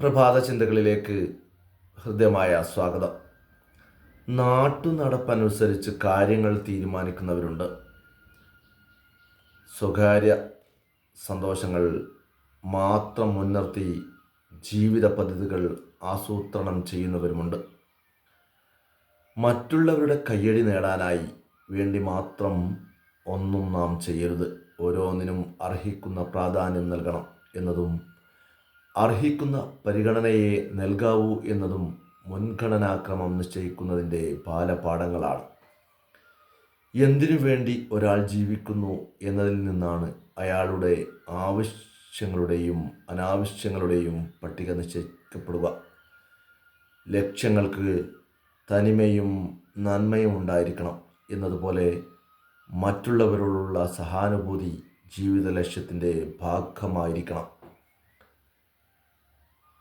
പ്രഭാത ചിന്തകളിലേക്ക് ഹൃദ്യമായ സ്വാഗതം. നാട്ടുനടപ്പനുസരിച്ച് കാര്യങ്ങൾ തീരുമാനിക്കുന്നവരുണ്ട്. സ്വകാര്യ സന്തോഷങ്ങൾ മാത്രം മുൻനിർത്തി ജീവിത പദ്ധതികൾ ആസൂത്രണം ചെയ്യുന്നവരുമുണ്ട്. മറ്റുള്ളവരുടെ കയ്യടി നേടാനായി വേണ്ടി മാത്രം ഒന്നും നാം ചെയ്യരുത്. ഓരോന്നിനും അർഹിക്കുന്ന പ്രാധാന്യം നൽകണം എന്നതും അർഹിക്കുന്ന പരിഗണനയെ നൽകാവൂ എന്നതും മുൻഗണനാക്രമം നിശ്ചയിക്കുന്നതിന്റെ ബാലപാഠങ്ങളാണ് എന്തിനു വേണ്ടി ഒരാൾ ജീവിക്കുന്നു എന്നതിൽ നിന്നാണ് അയാളുടെ ആവശ്യങ്ങളുടെയും അനാവശ്യങ്ങളുടെയും പട്ടിക നിശ്ചയിക്കപ്പെടുക. ലക്ഷ്യങ്ങൾക്ക് തനിമയും നന്മയും ഉണ്ടായിരിക്കണം എന്നതുപോലെ മറ്റുള്ളവരോടുള്ള സഹാനുഭൂതി ജീവിത ലക്ഷ്യത്തിന്റെ ഭാഗമായിരിക്കണം.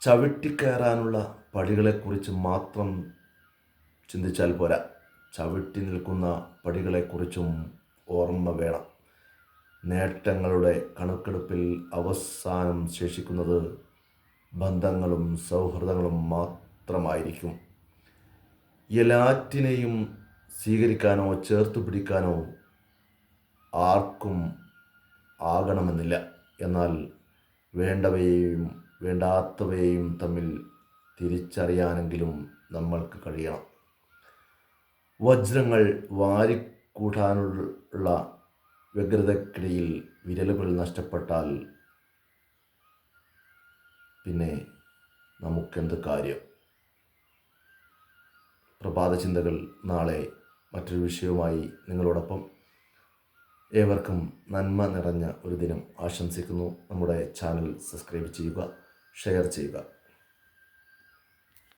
ചവിട്ടിക്കയറാനുള്ള പടികളെക്കുറിച്ച് മാത്രം ചിന്തിച്ചാൽ പോരാ. ചവിട്ടി നിൽക്കുന്ന പടികളെക്കുറിച്ചും ഓർമ്മ വേണം. നേട്ടങ്ങളുടെ കണക്കെടുപ്പിൽ അവസാനം ശേഷിക്കുന്നത് ബന്ധങ്ങളും സൗഹൃദങ്ങളും മാത്രമായിരിക്കും. എല്ലാറ്റിനെയും സ്വീകരിക്കാനോ ചേർത്ത് പിടിക്കാനോ ആർക്കും ആകണമെന്നില്ല. എന്നാൽ വേണ്ടവയെയും വേണ്ടാത്തവയെയും തമ്മിൽ തിരിച്ചറിയാനെങ്കിലും നമ്മൾക്ക് കഴിയണം. വജ്രങ്ങൾ വാരിക്കൂട്ടാനുള്ള വ്യഗ്രതക്കിടയിൽ വിരലുകൾ നഷ്ടപ്പെട്ടാൽ പിന്നെ നമുക്കെന്ത് കാര്യം? പ്രഭാത ചിന്തകൾ നാളെ മറ്റൊരു വിഷയവുമായി നിങ്ങളോടൊപ്പം. ഏവർക്കും നന്മ നിറഞ്ഞ ഒരു ദിനം ആശംസിക്കുന്നു. നമ്മുടെ ചാനൽ സബ്സ്ക്രൈബ് ചെയ്യുക. ഷെയർ ചെയ്യുക.